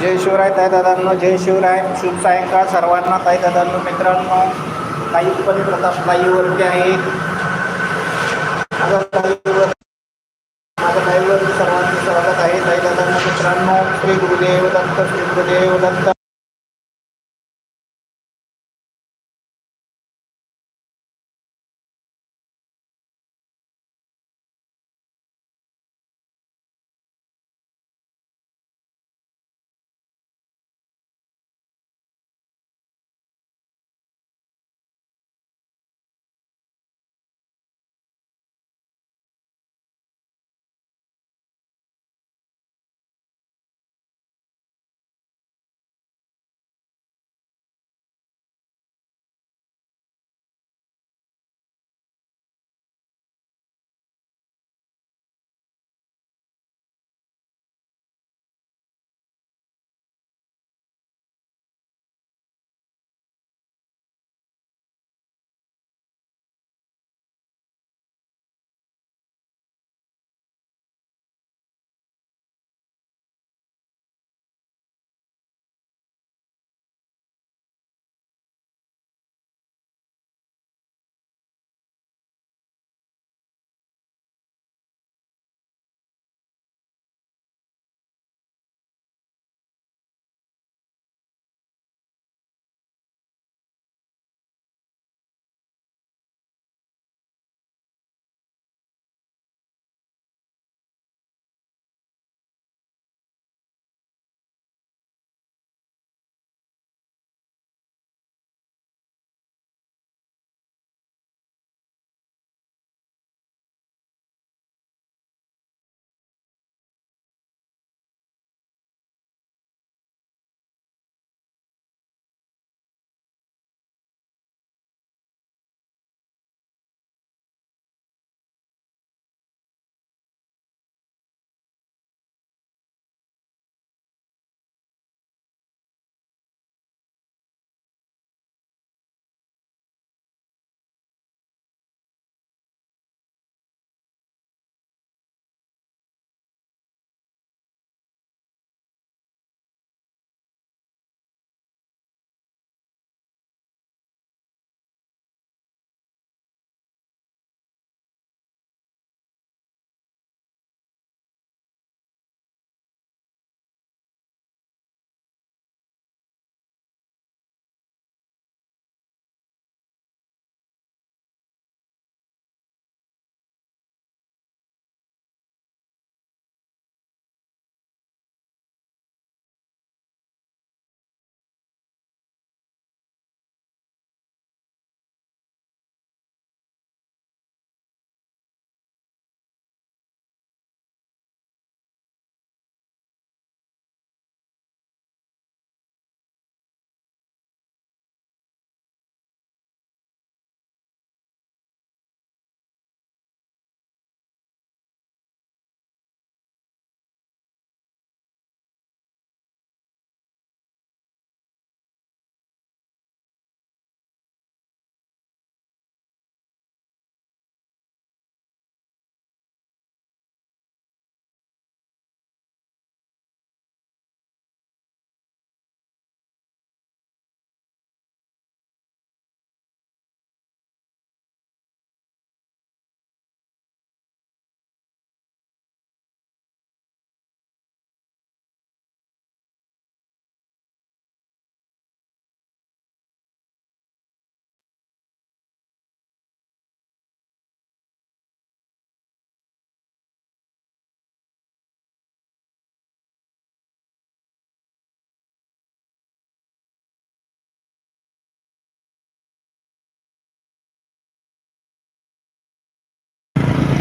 जय शिवराय ताई दादांनो जय शिवराय. शुभ सायंकाळ सर्वांना. ताई दादांनो मित्रांनो काही पण प्रताप लाईव्हवरती आहे.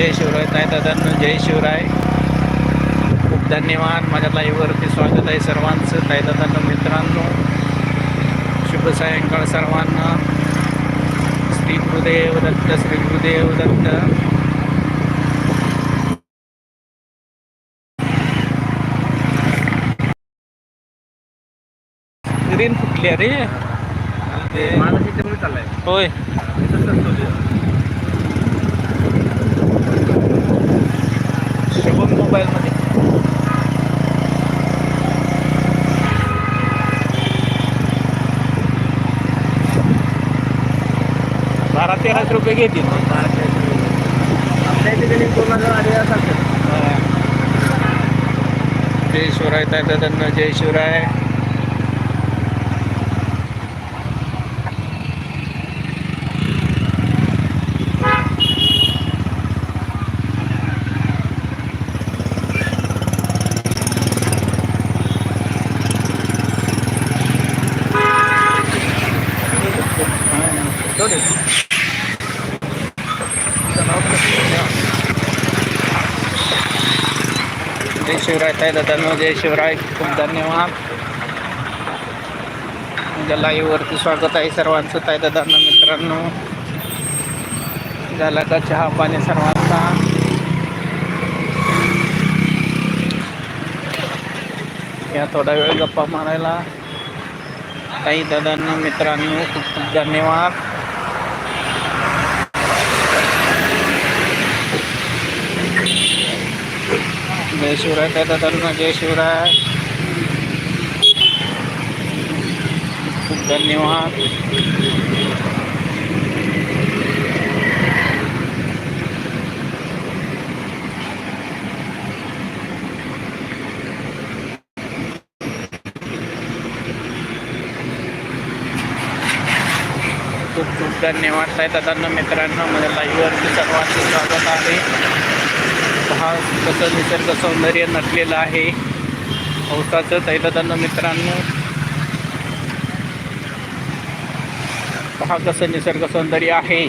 जय शिवराय दादांनो जय शिवराय. खूप धन्यवाद. माझ्या लाईव्हवरती स्वागत आहे सर्वांचं. ताई दादांनो मित्रांनो शुभ सायंकाळ सर्वांना. श्री गुरुदेव दत्त श्री गुरुदेव दत्त. ग्रीन फुटली अरे. होय. मोबाईलमध्ये. बारा तेराशे रुपये घेतील. आपल्या इथे दोन हजार अडीच जय शिवराय दादा त्यांना जय शिवराय. शिवराय ताई दादांनो जय शिवराय. खूप धन्यवाद. माझ्या लाईव्हवरती स्वागत आहे सर्वांचं. ताई दादांना मित्रांनो. झाला का चहा पाणी सर्वांचा? या थोडा वेळ गप्पा मारायला. ताई दादांना मित्रांनो खूप खूप धन्यवाद. जय शिवराय ताई दादांना जय शिवराय खूप धन्यवाद. खूप खूप धन्यवाद साहेब दादांना मित्रांनो. माझ्या लाईव्हवरती सर्वांचे स्वागत आहे. पहा कसं निसर्ग सौंदर्य नटलेलं आहे. पावसाचं ताई मित्रांनो. पहा कसं निसर्ग सौंदर्य आहे.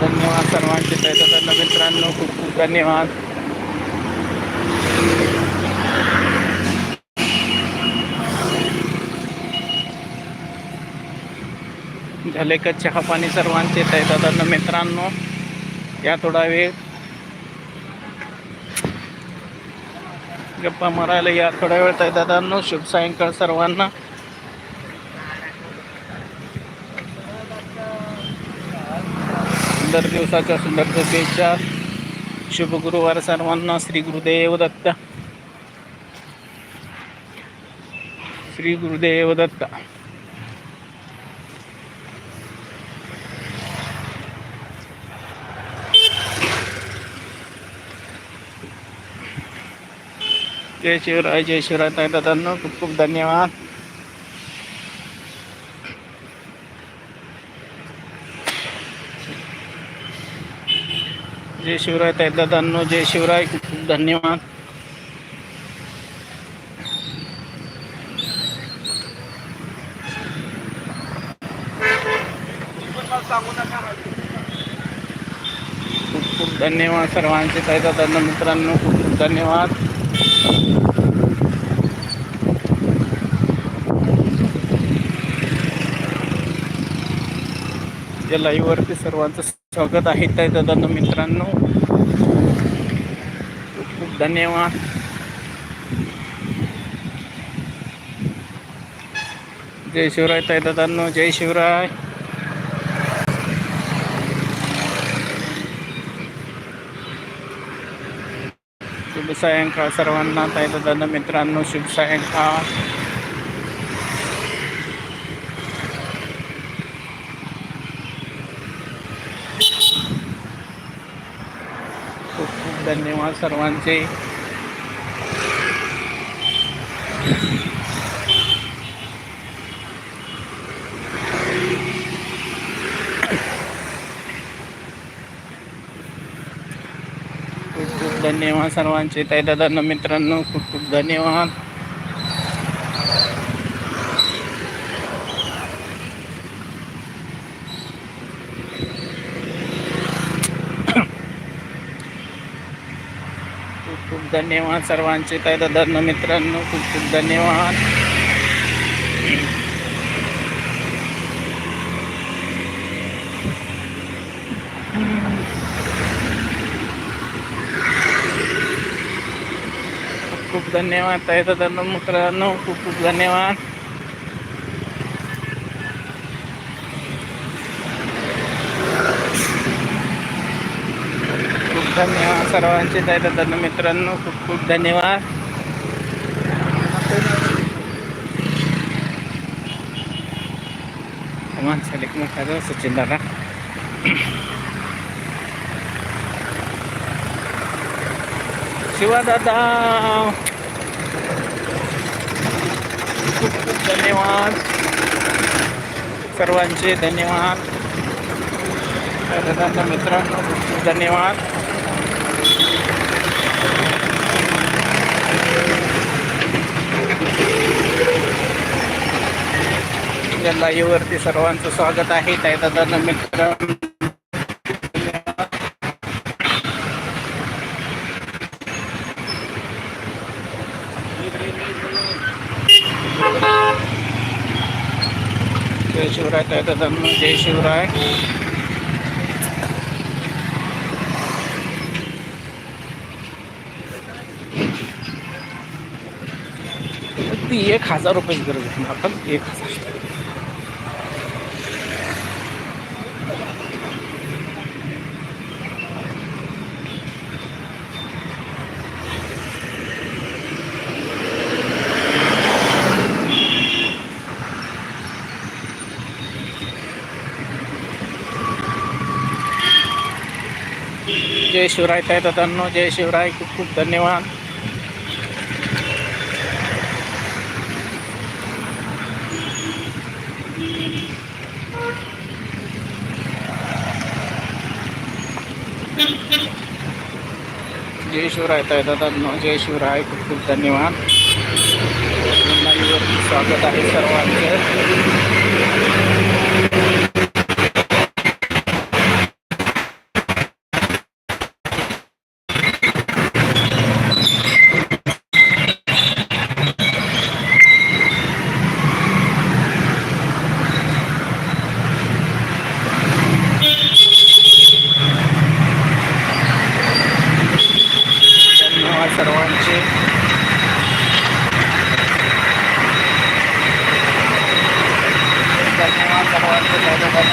धन्यवाद सर्वांचे ताई मित्रांनो. खूप खूप धन्यवाद. झाले का चहा पाणी सर्वांचे ताई मित्रांनो या थोडा वेळ. गप्पा मारायला या थोडा वेळ ताई दादांनो शुभ सायंकाळ सर्वांना. सुंदर दिवसाच्या सुंदर शुभेच्छा. शुभ गुरुवार सर्वांना. श्री गुरुदेव दत्त. श्री गुरुदेव दत्त. जय शिवराय जय शिवराय ताई खूप खूप धन्यवाद. जय शिवराय ताई दादांनो जय शिवराय खूप खूप धन्यवाद. खूप खूप धन्यवाद सर्वांचे ताई दादांना मित्रांनो खूप खूप धन्यवाद. या लाईव्हवरती सर्वांचं स्वागत आहे. त्या दादा मित्रांनो खूप खूप धन्यवाद. जय शिवराय ताई दादांनो जय शिवराय. सायंकाळ सर्वांना ताई दादा मित्रांनो शुभ सायंकाळ खूप खूप धन्यवाद सर्वांचे खूप खूप धन्यवाद सर्वांचे. ताई दादांना मित्रांनो खूप खूप धन्यवाद. खूप खूप धन्यवाद सर्वांचे. ताई दादांना मित्रांनो खूप खूप धन्यवाद. धन्यवाद ताई. धर्म मित्रांनो खूप खूप धन्यवाद. खूप धन्यवाद सर्वांचे ताई. धर्म मित्रांनो खूप खूप धन्यवाद. एक मोठा सचिन दादा. शिवा दादा. खूप खूप धन्यवाद. सर्वांचे धन्यवाद. दादा मित्रांनो खूप खूप धन्यवाद. या लाईव्हवरती सर्वांचं स्वागत आहे. त्या दादा मित्र जय शिवराय ताई दादांनो जय शिवराय. ती एक हजार रुपयाची गरज आहे. आपण एक हजार. जय शिवराय ताई दादांनो जय शिवराय खूप खूप धन्यवाद. जय शिवराय ताई दादांनो जय शिवराय खूप खूप धन्यवाद. स्वागत आहे सर्वांचं धन्यवाद सर्वांचे धन्यवाद सर्वांचे धन्यवाद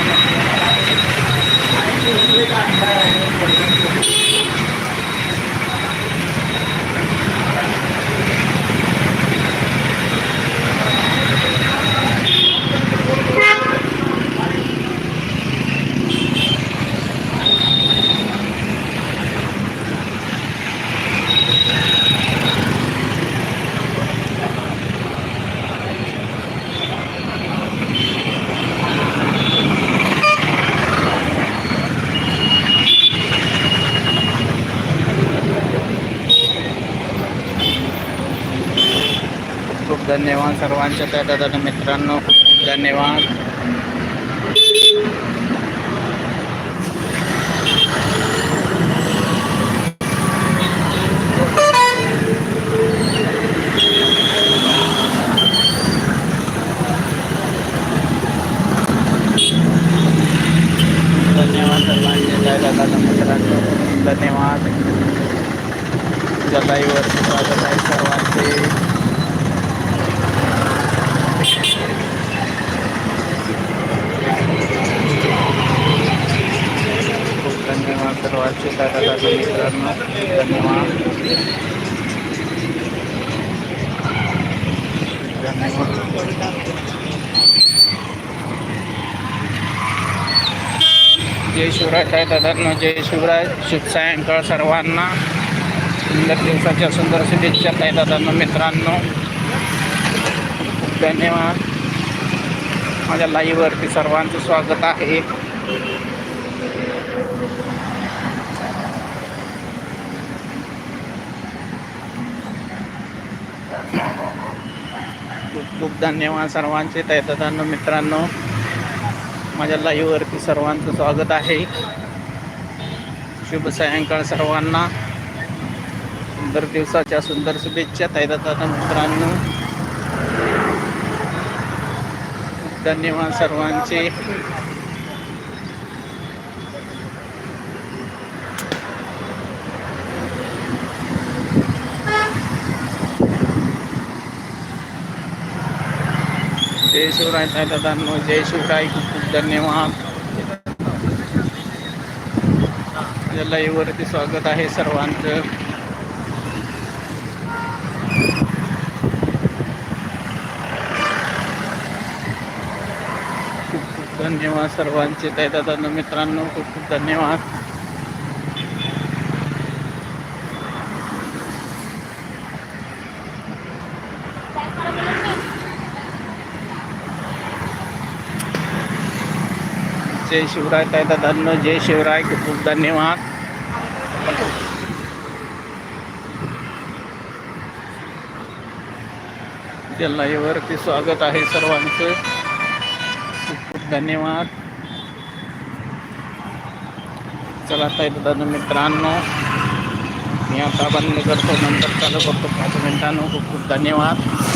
खूप धन्यवाद सर्वांच्या त्या दादा मित्रांनो धन्यवाद सर्वांचे त्या दादा मित्रांनो धन्यवाद जलाईवर स्वागत आहे सर्वांचे खूप धन्यवाद सर्वांचे दादा दादा मित्रांनो धन्यवाद धन्यवाद जय शिवराय काय दादांनो जय शिवराय शुभ सायंकाळ सर्वांना. सुंदर दिवसाच्या सुंदर शुभेच्छा काय दादांना मित्रांनो. धन्यवाद. माझ्या लाईव्हवरती सर्वांचं स्वागत आहे. खूप खूप धन्यवाद सर्वांचे त्या मित्रांनो. माझ्या लाईव्हवरती सर्वांचं स्वागत आहे. शुभ सायंकाळ सर्वांना. सुंदर दिवसाच्या सुंदर शुभेच्छा ताई दादा मित्रांनो. धन्यवाद सर्वांचे. जय शिवराय ताई दादांनो जय शिवराय खूप खूप धन्यवाद. लाईव्हवरती स्वागत आहे सर्वांचं. खूप खूप धन्यवाद सर्वांचे ताई मित्रांनो खूप खूप धन्यवाद. जय शिवराय कायदा धन्य जय शिवराय खूप खूप धन्यवाद. वरती स्वागत आहे सर्वांचं. खूप खूप धन्यवाद. चला कायदा धन्य मित्रांनो मी आता बंद करतो नंतर चालू करतो पाच मिनिटांनो. खूप खूप धन्यवाद.